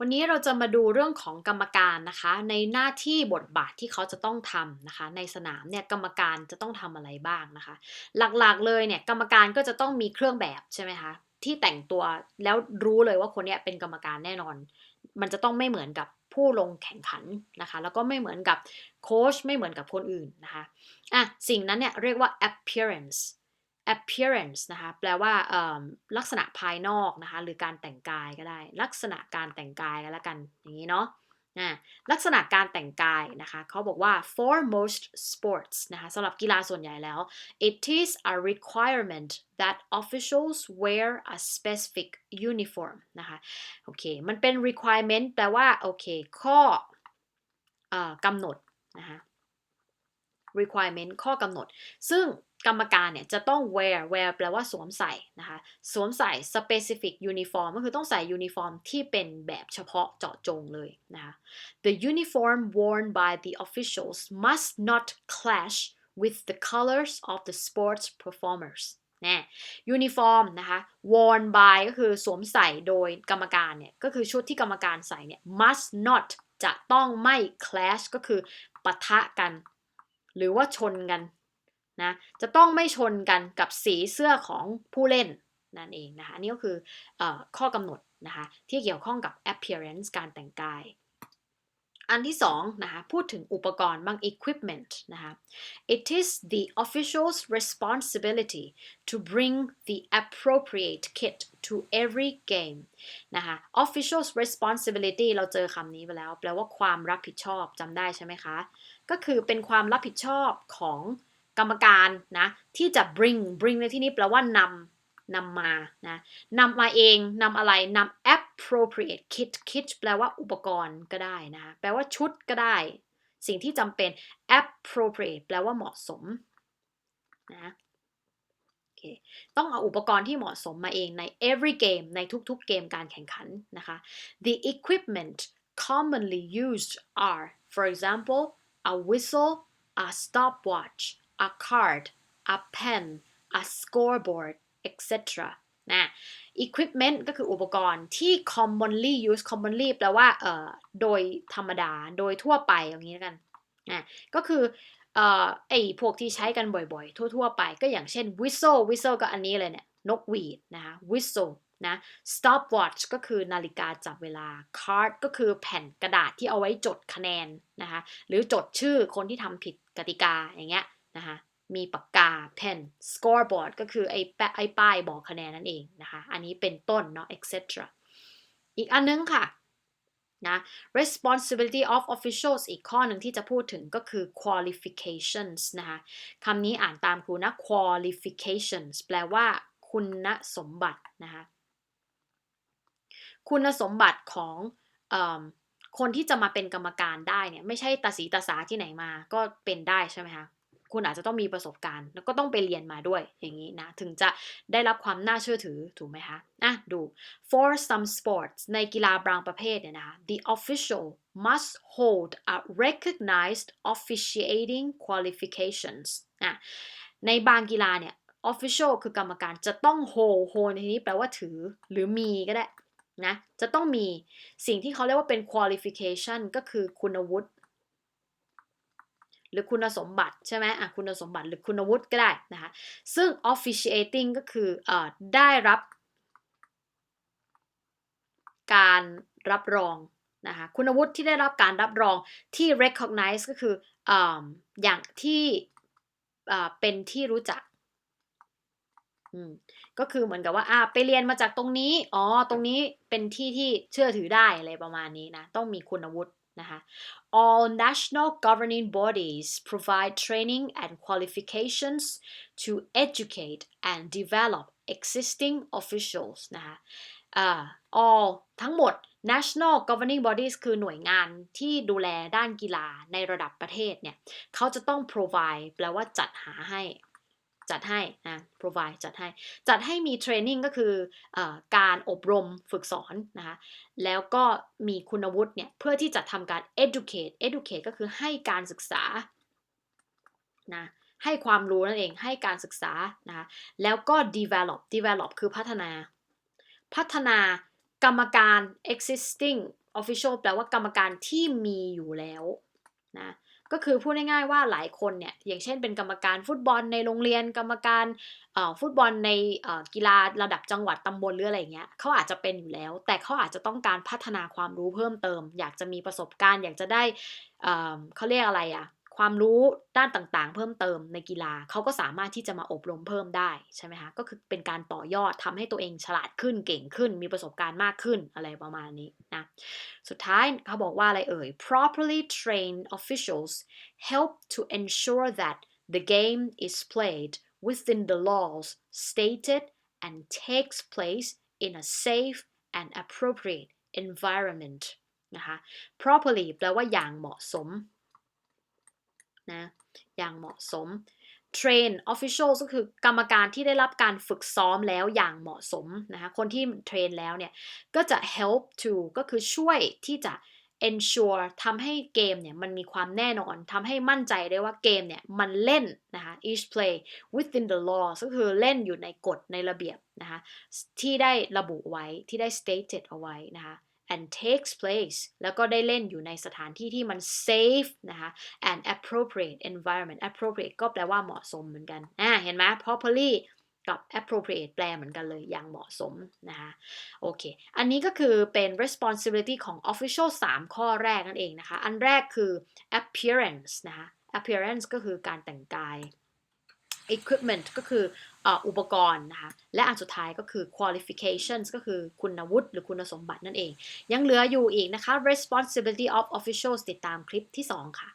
วันนี้เราจะมาดูเรื่องของกรรมการนะคะ ในหน้าที่บทบาทที่เขาจะต้องทำนะคะ ในสนามเนี่ยกรรมการจะต้องทำอะไรบ้างนะคะ หลักๆเลยเนี่ยกรรมการก็จะต้องมีเครื่องแบบใช่ไหมคะที่แต่งตัวแล้วรู้เลยว่าคนเนี้ยเป็นกรรมการแน่นอน มันจะต้องไม่เหมือนกับผู้ลงแข่งขันนะคะ แล้วก็ไม่เหมือนกับโค้ชไม่เหมือนกับคนอื่นนะคะอะสิ่งนั้นเนี่ยเรียกว่า appearance appearance นะคะแปลว่าลักษณะภายนอกนะคะหรือการแต่งกายก็ได้ ลักษณะการแต่งกายกันละกันอย่างนี้เนาะลักษณะการแต่งกายนะคะเขาบอกว่า for most sports นะคะสำหรับกีฬาส่วนใหญ่แล้ว it is a requirement that officials wear a specific uniform นะคะโอเคมันเป็น requirement แปลว่าโอเคข้อกำหนดนะคะ requirement ข้อกำหนด ซึ่ง กรรมการเนี่ยจะต้อง wear wear แปลว่าสวมใส่นะคะ สวมใส่ specific uniform ก็คือต้องใส่ยูนิฟอร์มที่เป็นแบบเฉพาะเจาะจงเลยนะคะ the uniform worn by the officials must not clash with the colors of the sports performers นะยูนิฟอร์มนะคะ worn by ก็คือสวมใส่โดยกรรมการเนี่ย ก็คือชุดที่กรรมการใส่เนี่ย must not จะต้องไม่ clash ก็คือปะทะกัน หรือว่าชนกัน นะจะต้องไม่ชนกันกับสีเสื้อของผู้เล่นนั่นเองนะคะนี่ก็คืออข้อกำหนดนะคะที่เกี่ยวข้องกับ appearance การแต่งกาย อันที่สองนะคะพูดถึงอุปกรณ์บาง equipment นะคะ it is the official's responsibility to bring the appropriate kit to every game นะคะ official's responsibility เราเจอคำนี้ไปแล้ว แปลว่าความรับผิดชอบจำได้ใช่ไหมคะ ก็คือเป็นความรับผิดชอบของ กรรมการนะที่จะ bring bring ในที่นี้แปลว่านำนำมานะนำมาเองนำอะไรนำ appropriate kit kit แปลว่าอุปกรณ์ก็ได้นะแปลว่าชุดก็ได้ สิ่งที่จำเป็น appropriate แปลว่าเหมาะสมนะต้องเอาอุปกรณ์ที่เหมาะสมมาเองใน every game ในทุกๆเกมการแข่งขันนะคะ the equipment commonly used are for example a whistle a stopwatch a card a pen a scoreboard etc นะ equipment ก็คืออุปกรณ์ที่ commonly used commonly แปลว่าเอ่อโดยธรรมดา โดยทั่วไปอย่างนี้กันนะก็คือเอ่อไอพวกที่ใช้กันบ่อยๆ ทั่วๆ ไป ก็อย่างเช่น whistle whistle ก็อันนี้เลยเนี่ยนกหวีดนะคะ whistle นะ stopwatch ก็คือนาฬิกาจับเวลา card ก็คือแผ่นกระดาษที่เอาไว้จดคะแนนนะคะ หรือจดชื่อคนที่ทำผิดกติกาอย่างเงี้ย นะคะมีปากกา pen scoreboard ก็คือไอ้ปะไอ้ป้ายบอกคะแนนนั่นเองนะคะ อันนี้เป็นต้นเนาะ etc อีกอันนึงค่ะนะ responsibility of officials อีกข้อหนึ่งที่จะพูดถึงก็คือ qualifications นะคะคำนี้อ่านตามครูนะ qualifications แปลว่าคุณสมบัตินะคะคุณสมบัติของคนที่จะมาเป็นกรรมการได้เนี่ยไม่ใช่ตาสีตาสาที่ไหนมาก็เป็นได้ใช่ไหมคะ คุณอาจจะต้องมีประสบการณ์ แล้วก็ต้องไปเรียนมาด้วยอย่างนี้นะ ถึงจะได้รับความน่าเชื่อถือถูกไหมคะอะดู for some sports ในกีฬาบางประเภทเนี่ยนะคะ the official must hold a recognized officiating qualifications อะในบางกีฬาเนี่ย official คือกรรมการจะต้อง hold hold ในที่นี้แปลว่าถือหรือมีก็ได้นะจะต้องมีสิ่งที่เขาเรียกว่าเป็น qualification ก็คือคุณวุฒิ หรือคุณสมบัติใช่ไหมอะคุณสมบัติหรือคุณวุฒิก็ได้นะคะ ซึ่ง officiating ก็คืออได้รับการรับรองนะคะคุณวุฒิที่ได้รับการรับรองที่ recognize ก็คือออย่างที่เป็นที่รู้จักก็คือเหมือนกับว่าอ่าไปเรียนมาจากตรงนี้ อ๋อ ตรงนี้เป็นที่ที่เชื่อถือได้อะไรประมาณนี้นะ ต้องมีคุณวุฒิ นะคะ all national governing bodies provide training and qualifications to educate and develop existing officials นะคะอ่า all ทั้งหมด national governing bodies คือหน่วยงานที่ดูแลด้านกีฬาในระดับประเทศเนี่ย เขาจะต้อง provide แปลว่าจัดหาให้ จัดให้นะ provide จัดให้ จัดให้มี training ก็คืออการอบรมฝึกสอนนะคะ แล้วก็มีคุณวุฒิเนี่ย เพื่อที่จะทำการ educate educate ก็คือให้การศึกษา นะ ให้ความรู้นั่นเอง ให้การศึกษา นะคะ แล้วก็ develop develop คือพัฒนา พัฒนากรรมการ existing official แปลว่ากรรมการที่มีอยู่แล้วนะ ก็คือพูดง่ายๆว่าหลายคนเนี่ยอย่างเช่นเป็นกรรมการฟุตบอลในโรงเรียน กรรมการฟุตบอลในกีฬาระดับจังหวัดตำบลหรืออะไรเงี้ยเขาอาจจะเป็นอยู่แล้ว แต่เขาอาจจะต้องการพัฒนาความรู้เพิ่มเติม อยากจะมีประสบการณ์ อยากจะได้เอ่อเขาเรียกอะไรอะ ความรู้ด้านต่างๆ เพิ่มเติมในกีฬาเขาก็สามารถที่จะมาอบรมเพิ่มได้ใช่ไหมคะก็คือเป็นการต่อยอดทำให้ตัวเองฉลาดขึ้นเก่งขึ้น มีประสบการณ์มากขึ้นอะไรประมาณนี้นะสุดท้ายเขาบอกว่าอะไรเอ่ย properly trained officials help to ensure that the game is played within the laws stated and takes place in a safe and appropriate environment นะคะ properly แปลว่าอย่างเหมาะสม นะอย่างเหมาะสม train official ก็คือกรรมการที่ได้รับการฝึกซ้อมแล้วอย่างเหมาะสมนะคะคนที่เทรนแล้วเนี่ย ก็จะ help to ก็คือช่วยที่จะ ensure ทำให้เกมเนี่ยมันมีความแน่นอนทำให้มั่นใจได้ว่าเกมเนี่ยมันเล่นนะคะ each play within the law ก็คือเล่นอยู่ในกฎในระเบียบนะคะที่ได้ระบุไว้ที่ได้ stated เอาไว้นะคะ and takes place แล้วก็ได้เล่นอยู่ในสถานที่ที่มัน safe นะคะ and appropriate environment appropriate ก็แปลว่าเหมาะสมเหมือนกันอ่าเห็นไหม properly กับ appropriate แปลเหมือนกันเลยอย่างเหมาะสมนะคะโอเค อันนี้ก็คือเป็น responsibility ของ official 3 ข้อแรกนั่นเองนะคะ อันแรกคือ appearance นะคะ appearance ก็คือการแต่งกาย equipment ก็คืออุปกรณ์นะคะ และอันสุดท้ายก็คือ qualifications ก็คือคุณวุฒิหรือคุณสมบัตินั่นเอง ยังเหลืออยู่อีกนะคะ responsibility of officials ติดตามคลิปที่ 2 ค่ะ